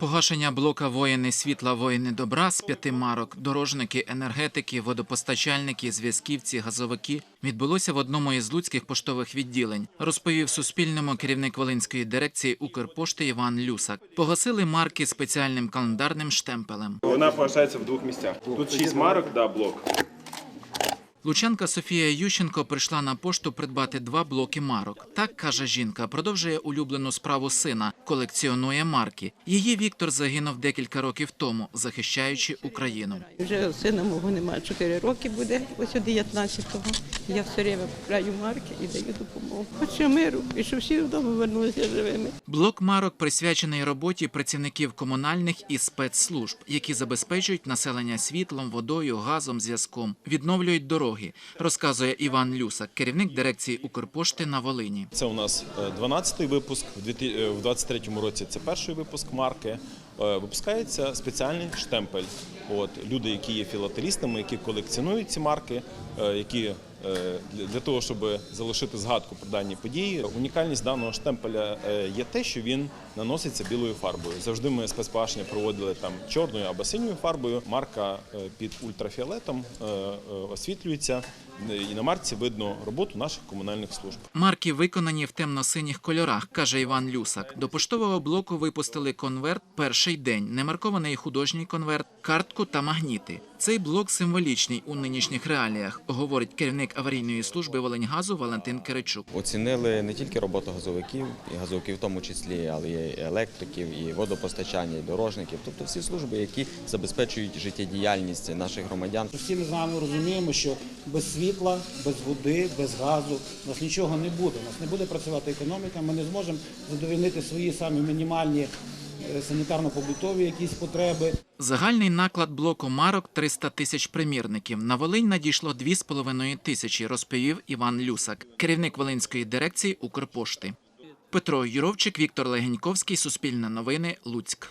Погашення блока воїни світла, воїни добра з п'яти марок, дорожники, енергетики, водопостачальники, зв'язківці, газовики відбулося в одному із луцьких поштових відділень. Розповів Суспільному керівник Волинської дирекції Укрпошти Іван Люсак. Погасили марки спеціальним календарним штемпелем. Вона погашається в двох місцях. Тут шість марок, да, блок. Лучанка Софія Ющенко прийшла на пошту придбати два блоки марок. Так каже жінка, продовжує улюблену справу сина, колекціонує марки. Її Віктор загинув декілька років тому, захищаючи Україну. Вже сина мого немає 4 роки буде, ось 19-го. Я все время купляю марки і даю допомогу. Хочу миру, і щоб всі вдома вернулися живими. Блок марок присвячений роботі працівників комунальних і спецслужб, які забезпечують населення світлом, водою, газом, зв'язком, відновлюють дороги, розказує Іван Люсак, керівник дирекції Укрпошти на Волині. Це у нас 12-й випуск. В 2023 році це перший випуск марки. Е, Випускається спеціальний штемпель. От люди, які є філателістами, які колекціонують ці марки, е, які е, для- того, щоб залишити згадку про дані події. Унікальність даного штемпеля є те, що він наноситься білою фарбою. Завжди ми спецпогашення проводили там чорною або синьою фарбою. Марка під ультрафіолетом освітлюється, е, і на марці видно роботу наших комунальних служб. Марки виконані в темно-синіх кольорах, каже Іван Люсак. До поштового блоку випустили конверт перший день, немаркований художній конверт, картку та магніти. Цей блок символічний у нинішніх реаліях, говорить керівник аварійної служби Волиньгазу Валентин Киричук. Оцінили не тільки роботу газовиків, і газовиків в тому числі, але й електриків, і водопостачання, і дорожників, тобто всі служби, які забезпечують життєдіяльність наших громадян. Всі ми з вами розуміємо, що без світла, без води, без газу у нас нічого не буде. У нас не буде працювати економіка. Ми не зможемо задовольнити свої самі мінімальні санітарно-побутові якісь потреби. Загальний наклад блоку марок 300 тисяч примірників. На Волинь надійшло 2,5 тисячі, розповів Іван Люсак, керівник Волинської дирекції Укрпошти. Петро Юровчик, Віктор Легеньковський, Суспільне новини, Луцьк.